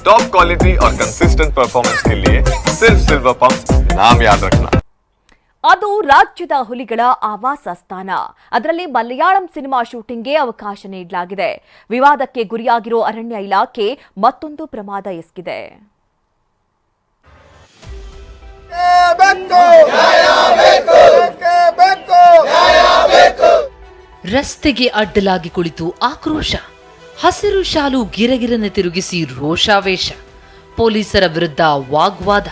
Top quality और consistent performance के लिए सिर्फ सिल्वर पंप नाम याद रखना ಅದು ರಾಜ್ಯದ ಹುಲಿಗಳ ಆವಾಸ ಸ್ಥಾನ ಅದರಲ್ಲಿ ಮಲಯಾಳಂ ಸಿನಿಮಾ ಶೂಟಿಂಗ್ಗೆ ಅವಕಾಶ ನೀಡಲಾಗಿದೆ ವಿವಾದಕ್ಕೆ ಗುರಿಯಾಗಿರೋ ಅರಣ್ಯ ಇಲಾಖೆ ಮತ್ತೊಂದು ಪ್ರಮಾದ ಎಸಗಿದೆ ರಸ್ತೆಗೆ ಅಡ್ಡಲಾಗಿ ಕುಳಿತು ಆಕ್ರೋಶ ಹಸಿರು ಶಾಲು ಗಿರಗಿರನೆ ತಿರುಗಿಸಿ ರೋಷಾವೇಶ. ಪೊಲೀಸರ ವಿರುದ್ಧ ವಾಗ್ವಾದ.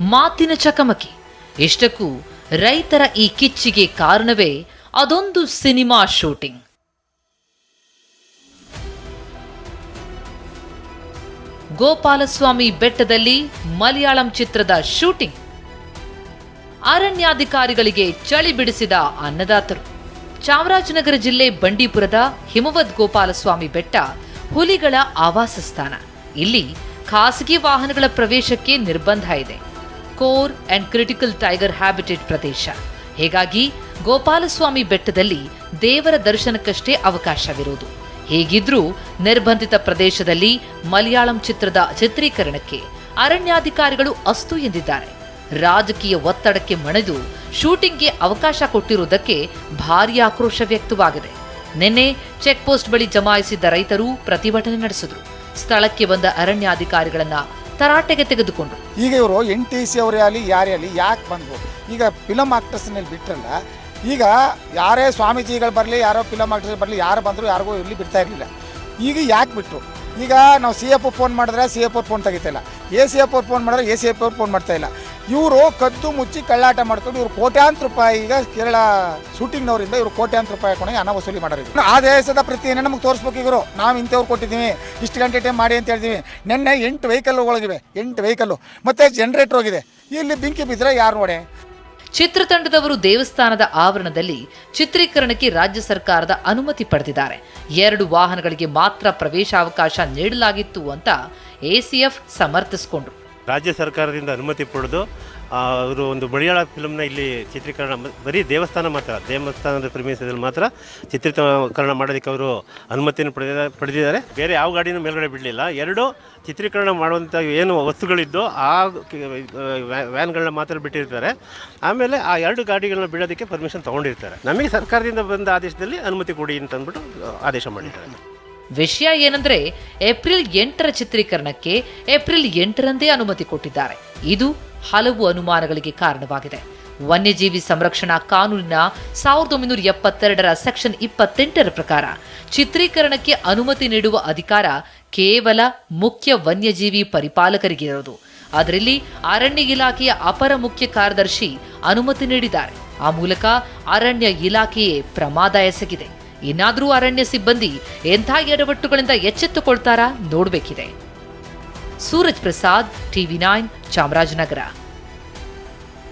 ಮಾತಿನ ಚಕಮಕಿ. ಇಷ್ಟಕ್ಕೂ ರೈತರ ಈ ಕಿಚ್ಚಿಗೆ ಕಾರಣವೇ ಅದೊಂದು ಸಿನಿಮಾ ಶೂಟಿಂಗ್. ಗೋಪಾಲಸ್ವಾಮಿ ಬೆಟ್ಟದಲ್ಲಿ ಮಲಯಾಳಂ ಚಿತ್ರದ ಶೂಟಿಂಗ್. ಅರಣ್ಯಾಧಿಕಾರಿಗಳಿಗೆ ಚಳಿ ಬಿಡಿಸಿದ ಅನ್ನದಾತರು. ಚಾಮರಾಜನಗರ ಜಿಲ್ಲೆ ಬಂಡೀಪುರದ ಹಿಮವದ್ ಗೋಪಾಲಸ್ವಾಮಿ ಬೆಟ್ಟ ಹುಲಿಗಳ ಆವಾಸ ಸ್ಥಾನ. ಇಲ್ಲಿ ಖಾಸಗಿ ವಾಹನಗಳ ಪ್ರವೇಶಕ್ಕೆ ನಿರ್ಬಂಧ ಇದೆ. Core and critical tiger habitat ಪ್ರದೇಶ. ಹೀಗಾಗಿ ಗೋಪಾಲಸ್ವಾಮಿ ಬೆಟ್ಟದಲ್ಲಿ ದೇವರ ದರ್ಶನಕ್ಕಷ್ಟೇ ಅವಕಾಶವಿರುವುದು. ಹೇಗಿದ್ರೂ ನಿರ್ಬಂಧಿತ ಪ್ರದೇಶದಲ್ಲಿ ಮಲಯಾಳಂ ಚಿತ್ರದ ಚಿತ್ರೀಕರಣಕ್ಕೆ ಅರಣ್ಯಾಧಿಕಾರಿಗಳು ಅಸ್ತು ಎಂದಿದ್ದಾರೆ. ರಾಜಕೀಯ ಒತ್ತಡಕ್ಕೆ ಮಣಿದು ಶೂಟಿಂಗ್ಗೆ ಅವಕಾಶ ಕೊಟ್ಟಿರುವುದಕ್ಕೆ ಭಾರೀ ಆಕ್ರೋಶ ವ್ಯಕ್ತವಾಗಿದೆ. ನಿನ್ನೆ ಚೆಕ್ ಪೋಸ್ಟ್ ಬಳಿ ಜಮಾಯಿಸಿದ್ದ ರೈತರು ಪ್ರತಿಭಟನೆ ನಡೆಸಿದರು. ಸ್ಥಳಕ್ಕೆ ಬಂದ ಅರಣ್ಯಾಧಿಕಾರಿಗಳನ್ನ ತರಾಟೆಗೆ ತೆಗೆದುಕೊಂಡು ಈಗ ಇವರು ಎನ್ ಟಿ ಸಿ ಅವರೇ ಆಗಲಿ, ಯಾರೇ ಆಗಲಿ, ಯಾಕೆ ಬಂದರು ಈಗ ಫಿಲಮ್ ಆಕ್ಟರ್ಸ್ನಲ್ಲಿ ಬಿಟ್ಟರಲ್ಲ ಈಗ ಯಾರೇ ಸ್ವಾಮೀಜಿಗಳು ಬರಲಿ, ಯಾರೋ ಫಿಲಮ್ ಆಕ್ಟರ್ಸ್ ಬರಲಿ, ಯಾರು ಬಂದರೂ ಯಾರಿಗೂ ಇಲ್ಲಿ ಬಿಡ್ತಾ ಇರಲಿಲ್ಲ. ಈಗ ಯಾಕೆ ಬಿಟ್ಟರು ಈಗ ನಾವು ಸಿ ಎಫ್ ಫೋನ್ ಮಾಡಿದ್ರೆ ಸಿ ಎಫ್ ಫೋನ್ ತೆಗಿತಾ ಇಲ್ಲ. ಎ ಸಿ ಎಫ್ ಫೋನ್ ಮಾಡಿದ್ರೆ ಎ ಸಿ ಎಫ್ ಫೋನ್ ಮಾಡ್ತಾ ಇಲ್ಲ. ಇವರು ಕದ್ದು ಮುಚ್ಚಿ ಕಳ್ಳಾಟ ಮಾಡ್ಕೊಂಡು ಇವರು ಕೋಟ್ಯಾಂತರ ರೂಪಾಯಿ ಈಗ ಕೇರಳ ಶೂಟಿಂಗ್ನವರಿಂದ ಇವರು ಕೋಟ್ಯಾಂತರ ರೂಪಾಯಿ ಹಾಕೊಂಡು ಹಣ ವಸೂಲಿ ಮಾಡೋರು ಆ ದೇಶದ ಪ್ರತಿಯನ್ನು ನಮಗೆ ತೋರಿಸ್ಬೇಕು ಇವರು. ನಾವು ಇಂಥವ್ರು ಕೊಟ್ಟಿದ್ದೀವಿ. ಇಷ್ಟು ಗಂಟೆ ಟೈಮ್ ಮಾಡಿ ಅಂತ ಹೇಳ್ತೀವಿ. ನಿನ್ನೆ ಎಂಟು ವೆಹಿಕಲ್ ಒಳಗಿವೆ ಎಂಟು ವೆಹಿಕಲ್ಲು ಮತ್ತು ಜನ್ರೇಟರ್ ಹೋಗಿದೆ. ಇಲ್ಲಿ ಬೆಂಕಿ ಬಿದ್ದರೆ ಯಾರು ನೋಡೆ? ಚಿತ್ರತಂಡದವರು ದೇವಸ್ಥಾನದ ಆವರಣದಲ್ಲಿ ಚಿತ್ರೀಕರಣಕ್ಕೆ ರಾಜ್ಯ ಸರ್ಕಾರದ ಅನುಮತಿ ಪಡೆದಿದ್ದಾರೆ. ಎರಡು ವಾಹನಗಳಿಗೆ ಮಾತ್ರ ಪ್ರವೇಶಾವಕಾಶ ನೀಡಲಾಗಿತ್ತು ಅಂತ ಎಸಿಎಫ್ ಸಮರ್ಥಿಸಿಕೊಂಡ್ರು. ರಾಜ್ಯ ಸರ್ಕಾರದಿಂದ ಅನುಮತಿ ಪಡೆದು ಅವರು ಒಂದು ಮಲಯಾಳ ಫಿಲಮ್ನ ಇಲ್ಲಿ ಚಿತ್ರೀಕರಣ ಬರೀ ದೇವಸ್ಥಾನ ಮಾತ್ರ, ದೇವಸ್ಥಾನದ ಪ್ರವೇಶದಲ್ಲಿ ಮಾತ್ರ ಚಿತ್ರೀಕರಣ ಮಾಡೋದಕ್ಕೆ ಅವರು ಅನುಮತಿಯನ್ನು ಪಡೆದ ಪಡೆದಿದ್ದಾರೆ. ಬೇರೆ ಯಾವ ಗಾಡಿನೂ ಮೇಲ್ಗಡೆ ಬಿಡಲಿಲ್ಲ. ಎರಡು, ಚಿತ್ರೀಕರಣ ಮಾಡುವಂಥ ಏನು ವಸ್ತುಗಳಿದ್ದು, ಆ ವ್ಯಾ- ವ್ಯಾನ್ಗಳನ್ನ ಮಾತ್ರ ಬಿಟ್ಟಿರ್ತಾರೆ. ಆಮೇಲೆ ಆ ಎರಡು ಗಾಡಿಗಳನ್ನ ಬಿಡೋದಕ್ಕೆ ಪರ್ಮಿಷನ್ ತೊಗೊಂಡಿರ್ತಾರೆ. ನಮಗೆ ಸರ್ಕಾರದಿಂದ ಬಂದ ಆದೇಶದಲ್ಲಿ ಅನುಮತಿ ಕೊಡಿ ಅಂತ ಅಂದ್ಬಿಟ್ಟು ಆದೇಶ ಮಾಡಿದ್ದಾರೆ. ವಿಷಯ ಏನಂದ್ರೆ ಏಪ್ರಿಲ್ ಎಂಟರ ಚಿತ್ರೀಕರಣಕ್ಕೆ ಏಪ್ರಿಲ್ ಎಂಟರಂದೇ ಅನುಮತಿ ಕೊಟ್ಟಿದ್ದಾರೆ. ಇದು ಹಲವು ಅನುಮಾನಗಳಿಗೆ ಕಾರಣವಾಗಿದೆ. ವನ್ಯಜೀವಿ ಸಂರಕ್ಷಣಾ ಕಾನೂನಿನ ಸಾವಿರದ ಒಂಬೈನೂರ ಎಪ್ಪತ್ತೆರಡರ ಸೆಕ್ಷನ್ ಇಪ್ಪತ್ತೆಂಟರ ಪ್ರಕಾರ ಚಿತ್ರೀಕರಣಕ್ಕೆ ಅನುಮತಿ ನೀಡುವ ಅಧಿಕಾರ ಕೇವಲ ಮುಖ್ಯ ವನ್ಯಜೀವಿ ಪರಿಪಾಲಕರಿಗೆ ಇರೋದು. ಅದರಲ್ಲಿ ಅರಣ್ಯ ಇಲಾಖೆಯ ಅಪರ ಮುಖ್ಯ ಕಾರ್ಯದರ್ಶಿ ಅನುಮತಿ ನೀಡಿದ್ದಾರೆ. ಆ ಮೂಲಕ ಅರಣ್ಯ ಇಲಾಖೆಯೇ ಪ್ರಮಾದ ಎಸಗಿದೆ. ಇನ್ನಾದರೂ ಅರಣ್ಯ ಸಿಬ್ಬಂದಿ ಎಂಥ ಎಡವಟ್ಟುಗಳಿಂದ ಎಚ್ಚೆತ್ತುಕೊಳ್ತಾರಾ ನೋಡಬೇಕಿದೆ. Suraj Prasad TV nine Chamarajanagar.